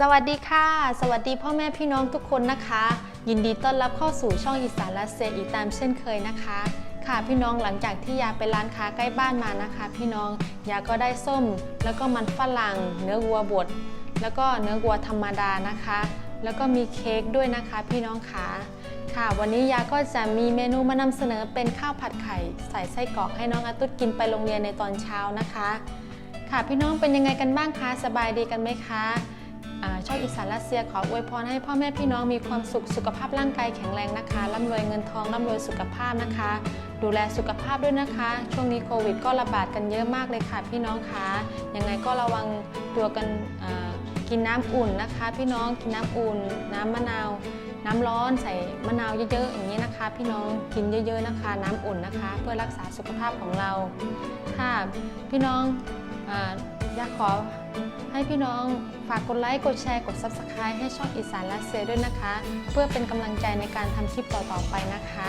สวัสดีค่ะ สวัสดีพ่อแม่พี่น้องทุกคนนะคะ ยินดีต้อนรับเข้าสู่ช่องอีสานรัสเซียอีกตามเช่นเคยนะคะ ค่ะพี่น้องหลังจากที่ยาไปร้านค้าใกล้บ้านมานะคะ พี่น้องยาก็ได้ส้ม แล้วก็มันฝรั่ง เนื้อวัวบด แล้วก็เนื้อวัวธรรมดานะคะ แล้วก็มีเค้กด้วยนะคะ พี่น้องค่ะค่ะ วันนี้ยาก็จะมีเมนูมานำเสนอเป็นข้าวผัดไข่ใส่ไส้กรอกให้น้องอาตุดกินไปโรงเรียนในตอนเช้านะคะ ค่ะพี่น้องเป็นยังไงกันบ้างคะสบายดีกันไหมคะ ช่องอีสานรัสเซียขออวยพรให้พ่อแม่พี่น้องมีความสุขสุขภาพร่างกายแข็งแรงนะคะร่ำรวยเงินทองร่ำรวยสุขภาพนะคะ ดูแลสุขภาพด้วยนะคะ ช่วงนี้โควิด ก็ระบาดกันเยอะมากเลยค่ะพี่น้องคะยังไงก็ระวังตัวกันกินน้ำอุ่นนะคะ พี่น้องกินน้ำอุ่น น้ำมะนาวน้ำร้อนใส่มะนาวเยอะๆอย่างนี้นะคะ พี่น้องกินเยอะ ๆนะคะ น้ำอุ่นนะคะ เพื่อรักษาสุขภาพของเราค่ะพี่น้องออยากขอ ให้พี่น้องฝากกดไลค์ กดแชร์ กด Subscribe ให้ช่องอีสานรัสเซด้วยนะคะ เพื่อเป็นกำลังใจในการทำคลิปต่อๆไปนะคะ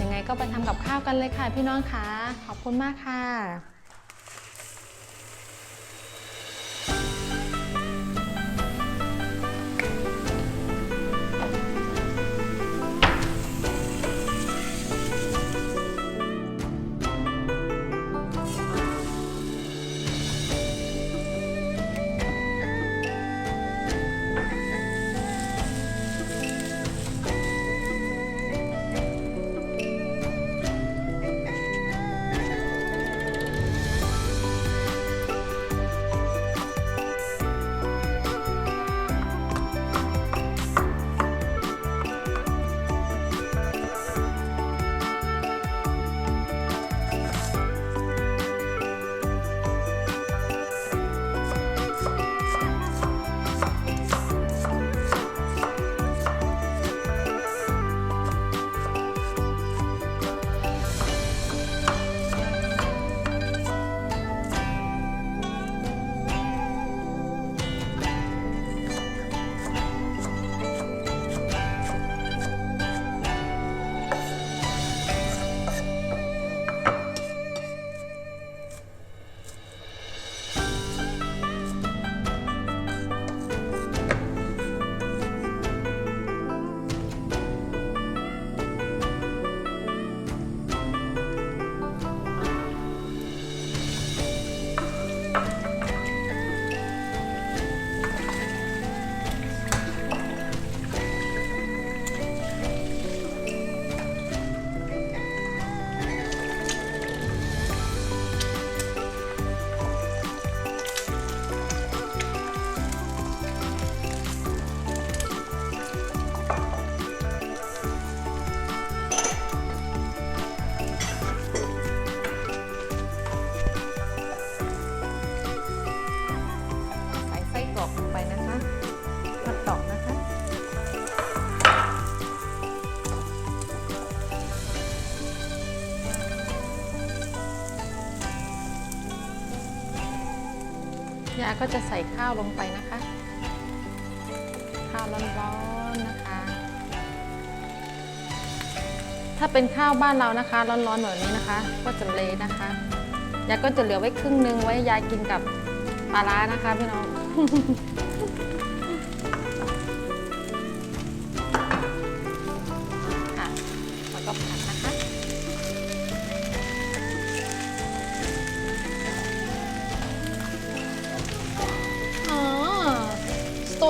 ยังไงก็ไปทำกับข้าวกันเลยค่ะพี่น้องคะขอบคุณมากค่ะ ยาก็จะใส่ข้าวลงไปนะคะ ข้าวร้อนๆนะคะ ถ้าเป็นข้าวบ้านเรานะคะ ร้อนๆแบบนี้นะคะ ก็จะเละนะคะยาก็จะเหลือไว้ครึ่งนึงไว้ยายกินกับปลาร้านะคะพี่น้อง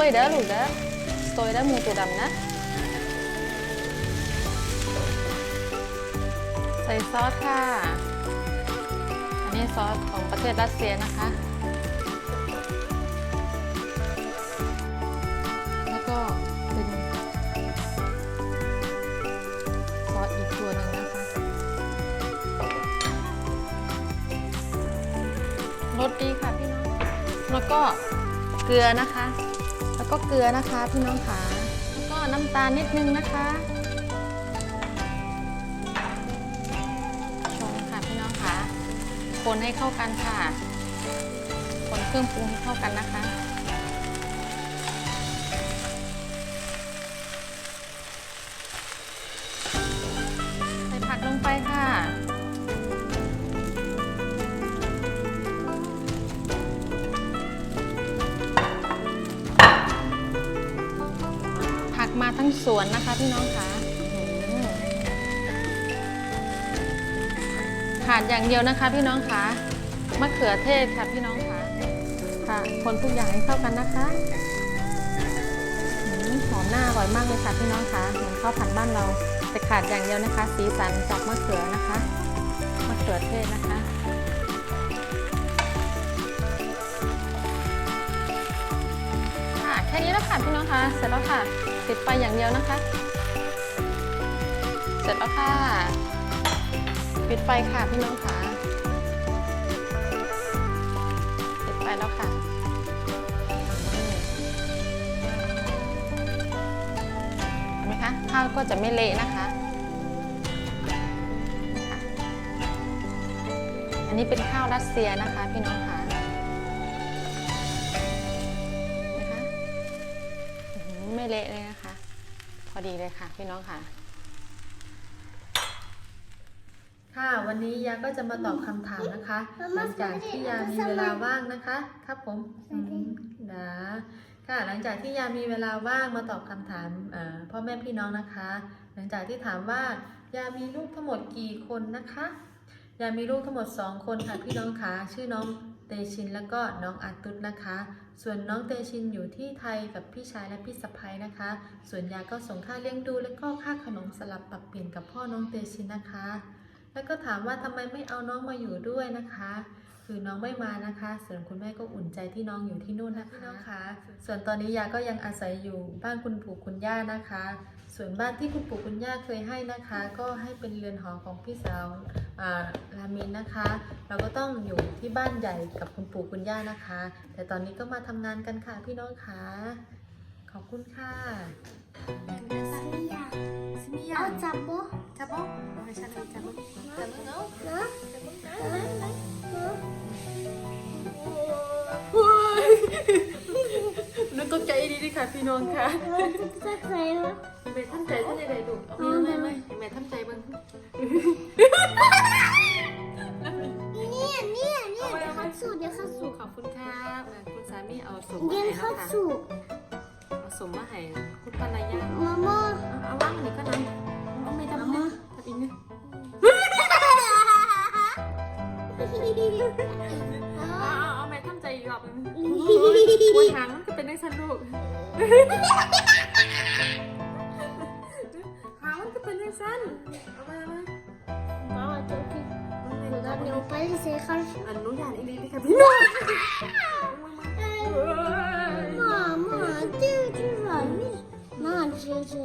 ยเด้อลูกเด้อสโตยเด้อหมูตัวดำนะ ใส่ซอสค่ะ อันนี้ซอสของประเทศรัสเซียนะคะ แล้วก็เป็นซอสอีกตัวหนึ่งนะคะรสดีค่ะพี่น้อง แล้วก็เกลือนะคะ แล้วก็เกลือนะคะพี่น้องค่ะแล้วก็น้ำตาลนิดนึงนะคะชงค่ะพี่น้องค่ะคนให้เข้ากันค่ะ คนเครื่องปรุงให้เข้ากันนะคะ สวนนะคะพี่น้องคะขาดอย่างเดียวนะคะพี่น้องคะมะเขือเทศค่ะพี่น้องคะค่ะ คนทุกอย่างให้เข้ากันนะคะหอหอมหน้าอร่อยมากเลยค่ะพี่น้องคะเหมือนข้าวผัดบ้านเราแต่ขาดอย่างเดียวนะคะ สีสันจากมะเขือนะคะมะเขือเทศนะคะ ค่ะแค่นี้แล้วค่ะพี่น้องคะ เสร็จแล้วค่ะติดไฟอย่างเดียวนะคะ เสร็จแล้วค่ะ ปิดไฟค่ะพี่น้องคะปิดไฟแล้วค่ะเห็นไหมคะข้าวก็จะไม่เละนะคะอันนี้เป็นข้าวรัสเซียนะคะพี่น้องคะ ไม่เละเลยนะคะ พอดีเลยค่ะพี่น้องค่ะ ค่ะ วันนี้ยาก็จะมาตอบคำถามนะคะ หลังจากที่ยามีเวลาว่างนะคะ ครับผมอืมนะค่ะ หลังจากที่ยามีเวลาว่างมาตอบคำถามเอ่อพ่อแม่พี่น้องนะคะ หลังจากที่ถามว่ายามีลูกทั้งหมดกี่คนนะคะ ยามีลูกทั้งหมด 2 คนค่ะพี่น้องคะชื่อน้องเตชินแล้วก็น้องอาตุตนะคะ ส่วนน้องเตชินอยู่ที่ไทยกับพี่ชายและพี่สะพ้ยนะคะ ส่วนยาก็ส่งค่าเลี้ยงดูและก็ค่าขนมสลับปรับเปลี่ยนกับพ่อน้องเตชินนะคะ แล้วก็ถามว่าทำไมไม่เอาน้องมาอยู่ด้วยนะคะ คือน้องไม่มานะคะ ส่วนคุณแม่ก็อุ่นใจที่น้องอยู่ที่นู่นนะคะน้องคะ ส่วนตอนนี้ยาก็ยังอาศัยอยู่บ้านคุณปู่คุณย่านะคะ ส่วนบ้านที่คุณปู่คุณย่าเคยให้นะคะ ก็ให้เป็นเรือนหอของพี่สาว รามินนะคะ เราก็ต้องอยู่ที่บ้านใหญ่กับคุณปู่คุณย่านะคะ แต่ตอนนี้ก็มาทำงานกันค่ะพี่น้องคะขอบคุณค่ะเอาจับบ่จับบ้ไม่ใช่จับบ้จับบ้เนาะเนาะเนาะ ดีดีค่ะพี่น้องค่ะจะใครวะแม่ทำใจท่านใดๆดูเอาพี่น้องแม่ไหมแม่ทำใจบ้างเนี่ยเนี่ยเนี่ยเดี๋ยวเข้าสู่เดี๋ยวเข้าสู่ขอบคุณค่ะคุณสามีเอาสมเดี๋ยวเข้าสู่เอาสมมาให้คุณปานายามาม่าเอาว่างนี่ก็ได้เอาไม่ทำมาทำอีกนึงเอาเอาแม่ทำ ใจอีกรอบนึงปวดหางมันก็เป็นได้สนุกหางมันก็เป็นได้สั้นเอามาเอามา Mama, tô aqui. Vou dar meu pai e você faz. อนุญาตอีกนิดค่ะพี่น้อง Mama, tio, tio, vai. Mama, tio, tio.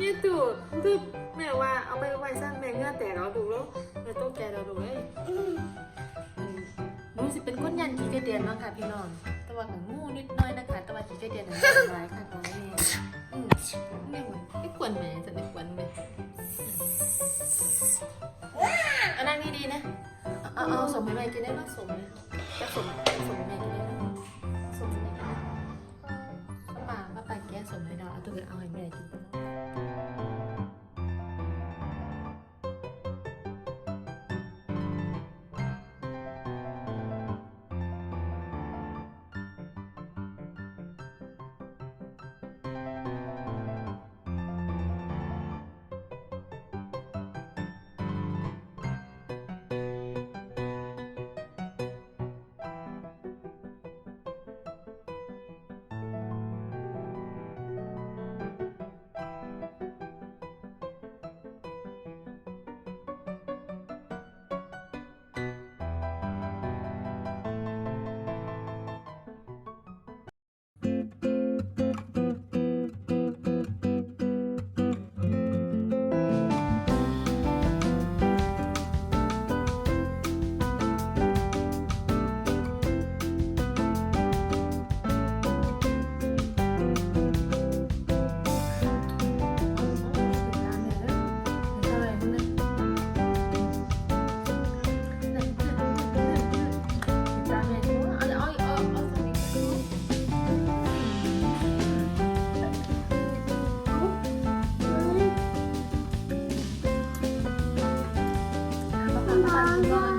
นี่ตู่คือแม่ว่าเอาไปไว้สั้นแม่เงื่อแต่เราดูแล้วแม่ต้องแกเราดูเลยห นูสิเป็นคนยันขี้กระเดียนเนาะค่ะพี่น้องแต่ว่าของงูนิดน้อยนะคะแต่ว่าขี้กระเดียนหลายค่ะตอนนี้อืมไม่เหมือนไม่ควรแม่จะไม่ควรแม่เอานั่งดีๆนะเอาเอาเอาสมให้แม่กินได้ไหมสมเลยจะสมสมให้แม่กินได้ไหมสมให้แม่กินได้ป้าป้าป้าแกสมให้เราเอาตัวเดียวเอาให้แม่กิน Bye.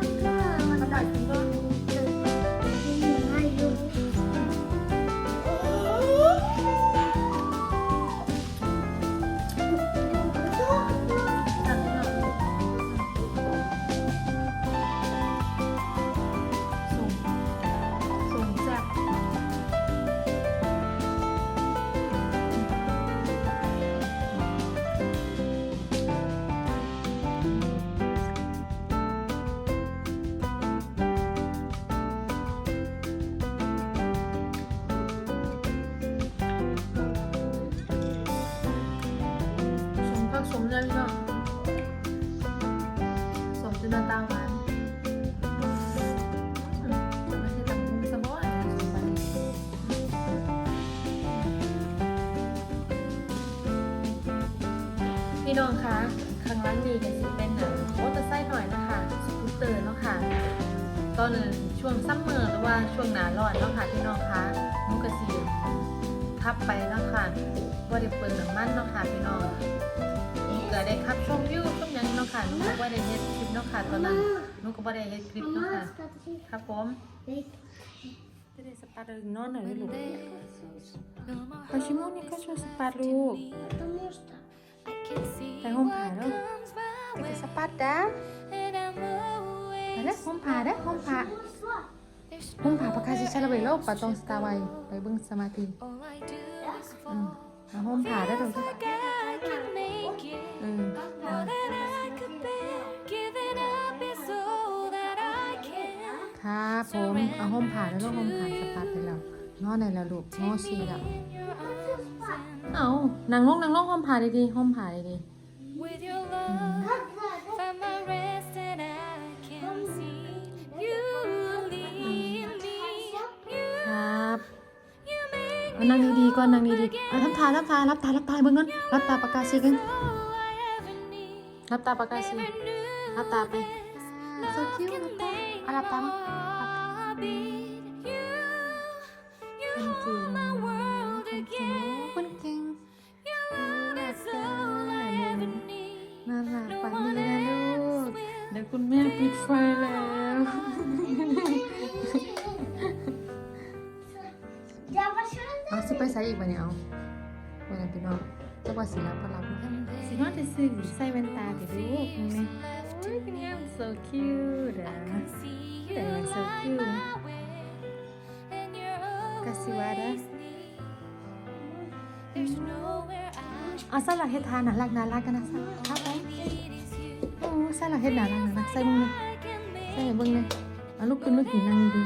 น้องคะครั้งล่างมีกันสิเป็นหนังมอเตอร์ไซค์หน่อยนะคะสกูตเตอร์เนาะคะ่ะตอนนช่วงซัมเมอร์หรือว่าช่วงหนาร้อนเนาะคะ่ะพี่น้องคะนุกกระสีทับไปเนาะคะ่ะว่าได้เปิดหนังมั่นเนาะคะ่ะพี่น้องนุกได้ขับช่วิวช่วงยันเนาะคะ่ะนุกว่าได้เฮ็ดคลิปเนาะคะ่ะตอนนั้นนุกก็ว่ได้เฮ็ดคลิปเนาะคะ่ะครับผม Trebuie să นอนหน่อย lui Luca. Păi și Monica ce o să pară? Nu știu. ไปห้องผ่าเนาะไปกับสปัดด้าไปเลยห้องผ่าเด้อห้องผ่าห้องผ่าประกาศชาลเวโลกปะตองสตาร์ไวไปบึ้งสมาธิอืมห้องผ่าได้ตรงที่ครับผมเอาห้องผ่าแล้วก็ห้องผ่าสปาร์ดไปแล้วนอนในระลูกนอชีแล้ว เอานางลงนางลงห้องผ่าดีๆห้องผ่าดี With your love, find my rest and I can see you lead me. You, ๆครับ you make เอานั่งดีๆก่อนนั่งดีๆเอาทำทารับตารับตารับตาเบิ่งก่อนรับตาประกาศชีกัน all I ever need. รับตาประกาศชี Never knew รับตาไป this โซ love คิว can รับตา make เอารับตา my มา ไปแล้ว เอาสิไปใส่อีกไปเนี่ยเอาไปไหนพี่น้องจังหวัดศิลปะรับสีน้ำงจะซื้อใส่แว่นตาเดี๋ยวดูมโอ้ยเป็นไง so cute อะแต่ so cute กาสิวาดะเอาสลักเฮ็ดทานะรักน่ารักกันนะสักครับผมโอ้สลักเฮ็ดน่ารักน่ารักใส่มึงเลย ให้เบิ่งเลยเอาลูกขึ้นลูกขึ้นนั่งดี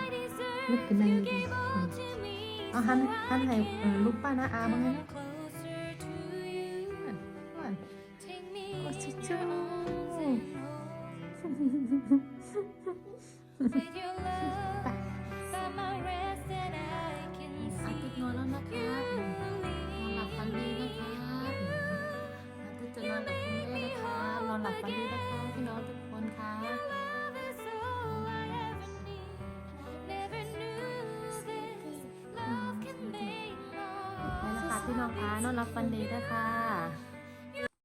ลูกขึ้นนั่งดีอื all ม to me. เอาหันหันให้ลูกป้านะอาบ้างเลย I'm นะ closer to you. ก่อน Take me Oh, in Chichu. your arms and hold. With your love, find my rest and I can อาตย์นอนแล้วนะคะนอนหลับฝันดีนะคะอาตุจะนอนกับคุณแม่นะคะนอนหลับฝันดีนะคะพี่น้องทุกคนค่ะ พี่น้องคะนอนรับฟันดีนะคะ